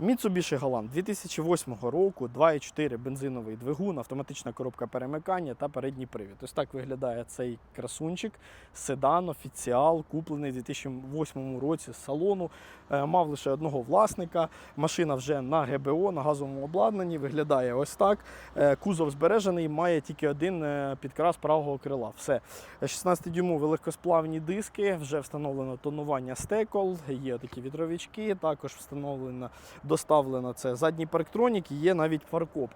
Mitsubishi Galant 2008 року, 2,4 бензиновий двигун, автоматична коробка перемикання та передній привід. Ось так виглядає цей красунчик. Седан, офіціал, куплений у 2008 році з салону. Е, Мав лише одного власника. Машина вже на ГБО, на газовому обладнанні. Виглядає ось так. Е, Кузов збережений, має тільки один е, підкрас правого крила. Все. 16-дюймові легкосплавні диски, вже встановлено тонування стекол, є такі вітровички, також встановлено, доставлено це задній парктронік, є навіть фаркоп.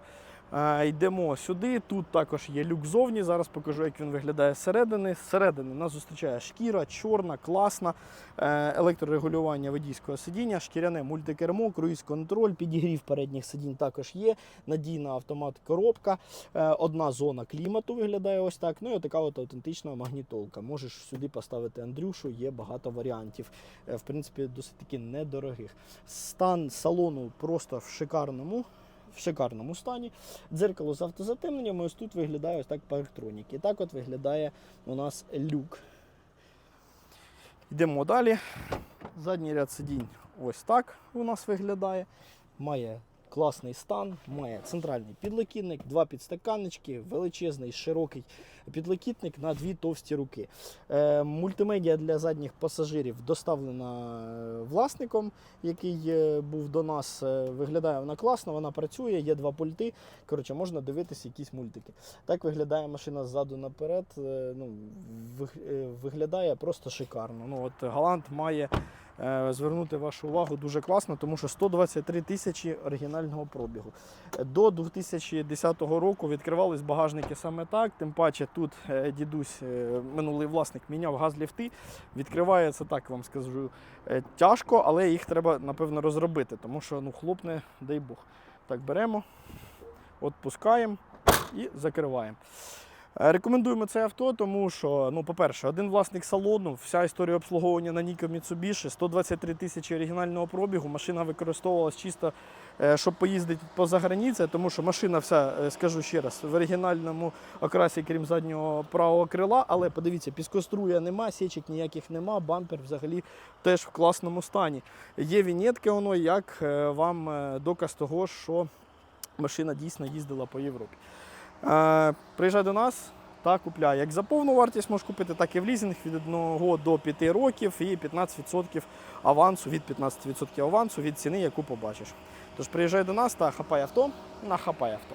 Е, Йдемо сюди. Тут також є люк зовні. Зараз покажу, як він виглядає зсередини. Зсередини нас зустрічає шкіра, чорна, класна, е, електрорегулювання водійського сидіння, шкіряне мультикермо, круїз-контроль, підігрів передніх сидінь також є. Надійна автомат-коробка. Е, Одна зона клімату виглядає ось так. Ну і така от автентична магнітолка. Можеш сюди поставити Андрюшу, є багато варіантів. В принципі, досить таки недорогих. Стан салону просто в шикарному. В шикарному стані. Дзеркало з автозатемненням. Ось тут виглядає ось так по І так от виглядає у нас люк. Йдемо далі. Задній ряд сидінь ось так у нас виглядає. Має класний стан, має центральний підлокітник, два підстаканнички, величезний широкий підлокітник на дві товсті руки. Е, мультимедіа для задніх пасажирів доставлена е, власником, який е, був до нас. Е, Виглядає вона класно, вона працює, є два пульти. Коротше, можна дивитися якісь мультики. Так виглядає машина ззаду наперед. е, Ну, виглядає просто шикарно. Ну, от Галант має е, звернути вашу увагу дуже класно, тому що 123 тисячі оригінального пробігу. До 2010 року відкривались багажники саме так. Тим паче тут е, дідусь, е, минулий власник, міняв газ-ліфти. Відкривається так, вам скажу, е, тяжко, але їх треба, напевно, розробити, тому що ну, хлопне, дай Бог. Так, беремо, відпускаємо і закриваємо. Е, Рекомендуємо це авто, тому що, ну, по-перше, один власник салону, вся історія обслуговування на Nikon Mitsubishi, 123 тисячі оригінального пробігу. Машина використовувалась чисто, е, щоб поїздити поза границею, тому що машина вся, е, скажу ще раз, в оригінальному окрасі, крім заднього правого крила. Але подивіться, піскоструя нема, січок ніяких нема, бампер взагалі теж в класному стані. Є вінетки, воно як вам доказ того, що машина дійсно їздила по Європі. Е, приїжджай до нас та купляй. Як за повну вартість можеш купити, так і в лізинг від 1 до 5 років і 15% авансу від 15% авансу від ціни, яку побачиш. Тож приїжджай до нас та хапай авто на хапай авто.